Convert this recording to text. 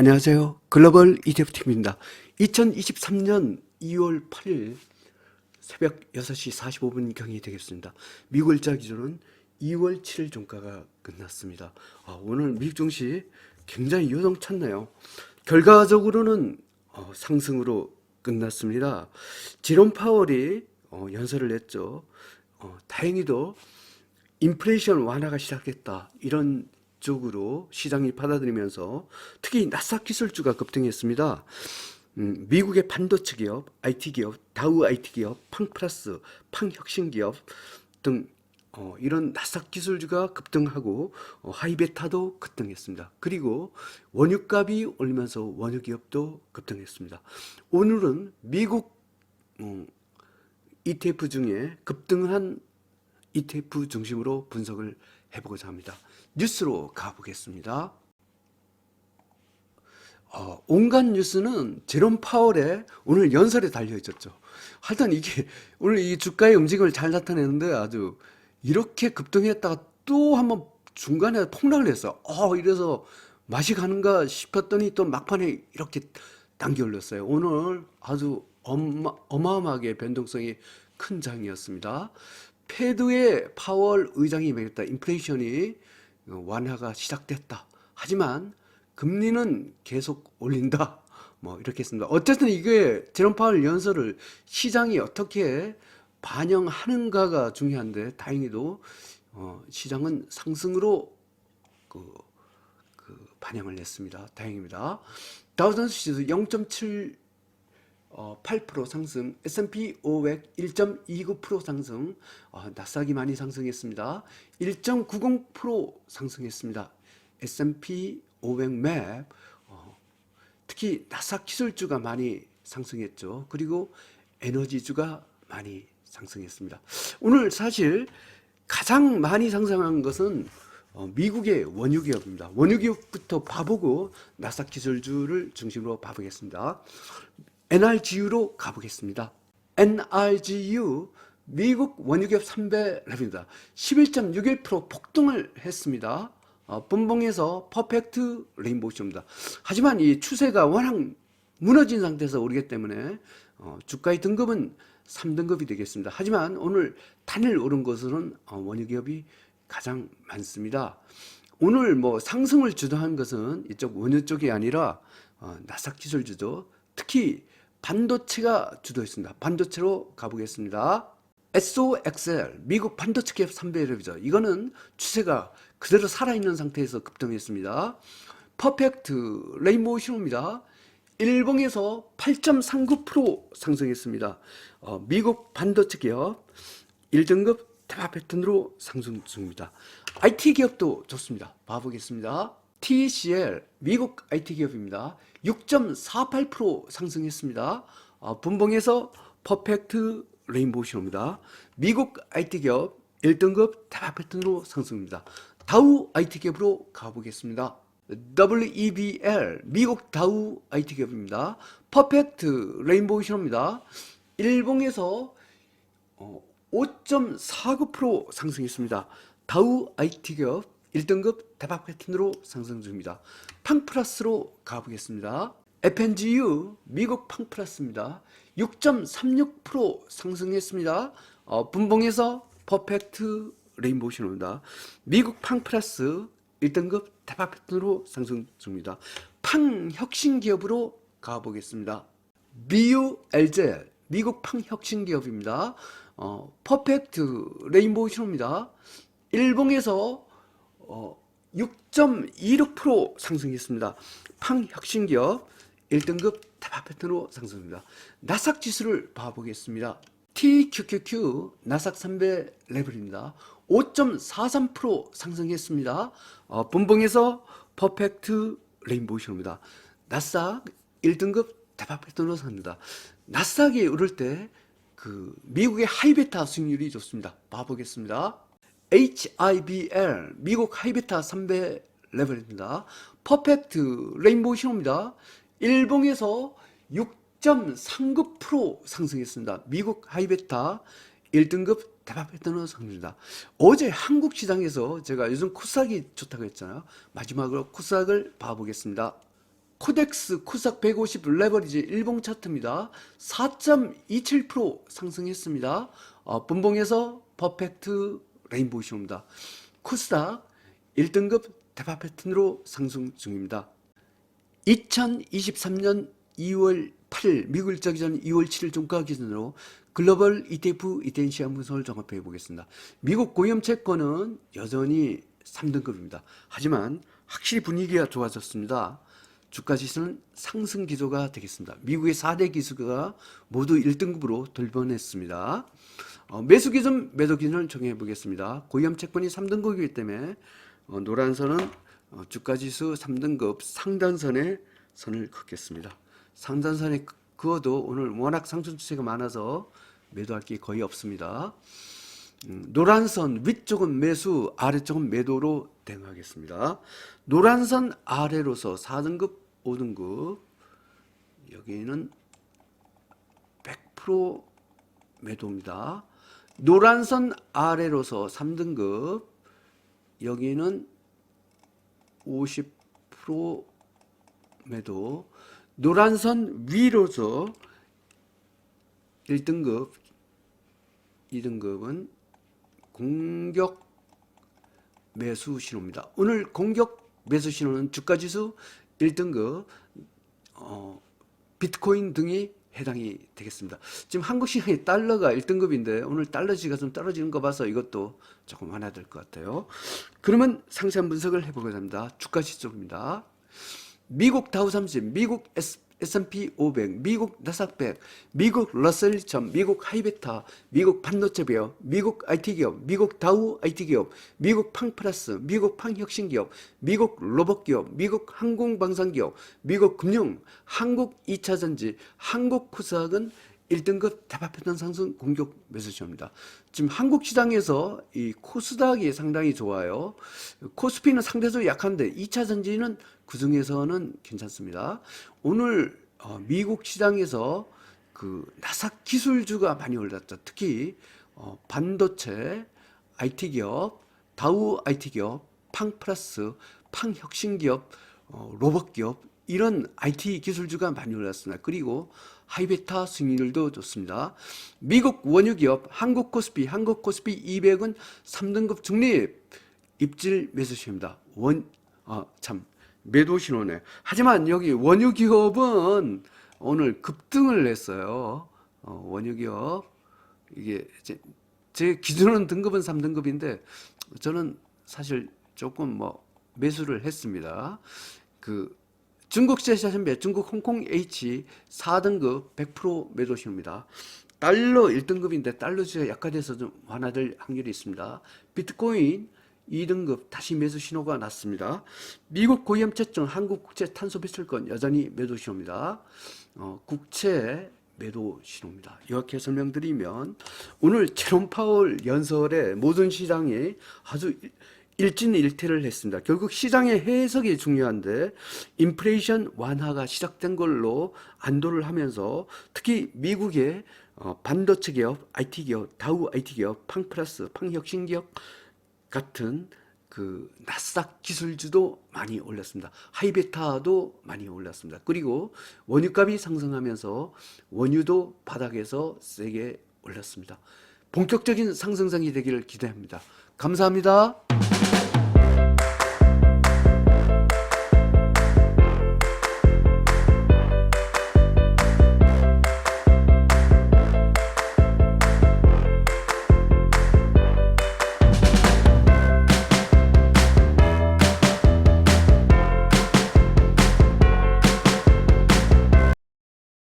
안녕하세요. 글로벌 ETF팀입니다. 2023년 2월 8일 새벽 6시 45분경이 되겠습니다. 미국 일자 기준은 2월 7일 종가가 끝났습니다. 아, 오늘 미국 증시 굉장히 요동쳤네요. 결과적으로는 어, 상승으로 끝났습니다. 지롬 파월이 어, 연설을 했죠. 어, 다행히도 인플레이션 완화가 시작됐다. 이런 쪽으로 시장이 받아들이면서 특히 나스닥 기술주가 급등했습니다. 음, 미국의 반도체 기업, IT 기업, 다우 IT 기업, 팡플러스, 팡혁신 기업 등 어, 이런 나스닥 기술주가 급등하고 어, 하이베타도 급등했습니다. 그리고 원유값이 올리면서 원유 기업도 급등했습니다. 오늘은 미국 음, ETF 중에 급등한 ETF 중심으로 분석을 해보고자 합니다. 뉴스로 가보겠습니다. 어, 온갖 뉴스는 제롬 파월의 오늘 연설에 달려 있었죠. 하여튼 이게 오늘 이 주가의 움직임을 잘 나타내는데 아주 이렇게 급등했다가 또 한번 중간에 폭락을 했어. 어, 이래서 맛이 가는가 싶었더니 또 막판에 이렇게 당겨 올렸어요. 오늘 아주 어마, 어마어마하게 변동성이 큰 장이었습니다. 페드의 파월 의장이 말했다. 인플레이션이 완화가 시작됐다. 하지만 금리는 계속 올린다. 뭐 이렇게 했습니다. 어쨌든 이게 제롬 파월 연설을 시장이 어떻게 반영하는가가 중요한데 다행히도 어, 시장은 상승으로 그, 그 반영을 했습니다. 다행입니다. 다우존스 지수 0.7 어, 8% 상승, S&P 500 1.29% 상승, 어, 나스닥이 많이 상승했습니다. 1.90% 상승했습니다. S&P 500 맵 어, 특히 나스닥 기술주가 많이 상승했죠. 그리고 에너지주가 많이 상승했습니다. 오늘 사실 가장 많이 상승한 것은 어, 미국의 원유 기업입니다. 원유 기업부터 봐보고 나스닥 기술주를 중심으로 봐보겠습니다. NRGU로 가보겠습니다. NRGU 미국 원유기업 3배 랩입니다. 11.61% 폭등을 했습니다. 어, 분봉에서 퍼펙트 레인보우쇼입니다. 하지만 이 추세가 워낙 무너진 상태에서 오르기 때문에 어, 주가의 등급은 3등급이 되겠습니다. 하지만 오늘 단일 오른 것은 어, 원유기업이 가장 많습니다. 오늘 뭐 상승을 주도한 것은 이쪽 원유 쪽이 아니라 어, 나스닥 기술주죠. 특히 반도체가 주도했습니다. 반도체로 가보겠습니다. SOXL 미국 반도체 기업 3배 랩이죠. 이거는 추세가 그대로 살아있는 상태에서 급등했습니다. 퍼펙트 레인보우 신호입니다. 일봉에서 8.39% 상승했습니다. 어, 미국 반도체 기업 1등급 대박 패턴으로 상승 중입니다. IT 기업도 좋습니다. 봐보겠습니다. TCL 미국 IT 기업입니다. 6.48% 상승했습니다. 어, 분봉에서 퍼펙트 레인보우 신호입니다. 미국 IT 기업 1등급 대박 패턴으로 상승입니다. 다우 IT 기업으로 가보겠습니다. WEBL 미국 다우 IT 기업입니다. 퍼펙트 레인보우 신호입니다. 일봉에서 어, 5.49% 상승했습니다. 다우 IT 기업 1등급 대박 패턴으로 상승 중입니다. 팡플러스로 가보겠습니다. FNGU 미국 팡플러스입니다. 6.36% 상승했습니다. 어, 분봉에서 퍼펙트 레인보우 신호입니다. 미국 팡플러스 1등급 대박 패턴으로 상승 중입니다. 팡혁신 기업으로 가보겠습니다. BULZ 미국 팡혁신 기업입니다. 어, 퍼펙트 레인보우 신호입니다. 일봉에서 어, 6.26% 상승했습니다. 팡혁신기업 1등급 대박 패턴으로 상승합니다. 나삭 지수를 봐보겠습니다. TQQQ 나삭 3배 레벨입니다. 5.43% 상승했습니다. 어, 분봉에서 퍼펙트 레인보우 신호입니다. 나삭 1등급 대박 패턴으로 상승합니다. 나삭이 오를 때 그 미국의 하이베타 수익률이 좋습니다. 봐보겠습니다. HIBL 미국 하이베타 3배 레벨입니다. 퍼펙트 레인보우 신호입니다. 일봉에서 6.39% 상승했습니다. 미국 하이베타 1등급 대박 패턴으로 상승입니다. 어제 한국 시장에서 제가 요즘 코스닥이 좋다고 했잖아요. 마지막으로 코스닥을 봐보겠습니다. 코덱스 코삭 150 레버리지 일봉 차트입니다. 4.27% 상승했습니다. 어, 분봉에서 퍼펙트 레인보우 신호입니다. 코스닥 1등급 대파 패턴으로 상승 중입니다. 2023년 2월 8일 미국 일자기 전 2월 7일 종가 기준으로 글로벌 ETF 이텐 시장 분석을 종합해 보겠습니다. 미국 고위험 채권은 여전히 3등급입니다. 하지만 확실히 분위기가 좋아졌습니다. 주가 지수는 상승 기조가 되겠습니다. 미국의 4대 기수가 모두 1등급으로 돌변했습니다. 어, 매수 기준, 매도 기준을 정해 보겠습니다. 고위험 채권이 3등급이기 때문에 어, 노란 선은 어, 주가 지수 3등급 상단선에 선을 긋겠습니다. 상단선에 그- 그어도 오늘 워낙 상승 추세가 많아서 매도할 게 거의 없습니다. 음, 노란 선 위쪽은 매수, 아래쪽은 매도로 대응하겠습니다. 노란 선 아래로서 4등급, 5등급 여기는 100% 매도입니다. 노란선 아래로서 3등급. 여기는 50% 매도. 노란선 위로서 1등급. 2등급은 공격 매수 신호입니다. 오늘 공격 매수 신호는 주가 지수 1등급. 어, 비트코인 등이 해당이 되겠습니다. 지금 한국 시장이 달러가 1등급인데 오늘 달러 지가 좀 떨어지는 거 봐서 이것도 조금 완화될 것 같아요. 그러면 상세한 분석을 해보고자 합니다. 주가 지수입니다. 미국 다우 30, 미국 S, S&P 500, 미국 나스닥 100, 미국 러셀 2000, 미국 하이베타, 미국 반도체 기업, 미국 IT 기업, 미국 다우 IT 기업, 미국 팡플러스, 미국 팡혁신 기업, 미국 로봇 기업, 미국 항공방산 기업, 미국 금융, 한국 2차 전지, 한국 코스닥은 1등급 대파패턴 상승 공격 매수시입니다. 지금 한국 시장에서 이 코스닥이 상당히 좋아요. 코스피는 상대적으로 약한데 2차 전지는 그 중에서는 괜찮습니다. 오늘 어, 미국 시장에서 그 나삭 기술주가 많이 올랐죠. 특히 어, 반도체, IT 기업, 다우 IT 기업, 팡플러스, 팡혁신 기업, 어, 로봇 기업 이런 IT 기술주가 많이 올랐습니다. 그리고 하이베타 수익률도 좋습니다. 미국 원유 기업, 한국 코스피, 한국 코스피 200은 3등급 중립 입질 매수 시입니다. 원, 아, 참, 매도 신호네. 하지만 여기 원유 기업은 오늘 급등을 냈어요. 어, 원유 기업. 이게 제, 제 기준은 등급은 3등급인데 저는 사실 조금 뭐 매수를 했습니다. 그 중국 제시선배 중국 홍콩 H 4등급 100% 매도 신호입니다. 달러 1등급인데 달러 지가 약화돼서 좀 완화될 확률이 있습니다. 비트코인 2등급 다시 매수 신호가 났습니다. 미국 고위험 채점 한국 국채 탄소 배출권 여전히 매도 신호입니다. 어, 국채 매도 신호입니다. 이렇게 설명드리면 오늘 제롬 파월 연설에 모든 시장이 아주 일진일퇴를 했습니다. 결국 시장의 해석이 중요한데 인플레이션 완화가 시작된 걸로 안도를 하면서 특히 미국의 어, 반도체 기업, IT 기업, 다우 IT 기업, 팡플러스, 팡혁신 기업 같은 그 나스닥 기술주도 많이 올랐습니다. 하이베타도 많이 올랐습니다. 그리고 원유값이 상승하면서 원유도 바닥에서 세게 올랐습니다. 본격적인 상승장이 되기를 기대합니다. 감사합니다.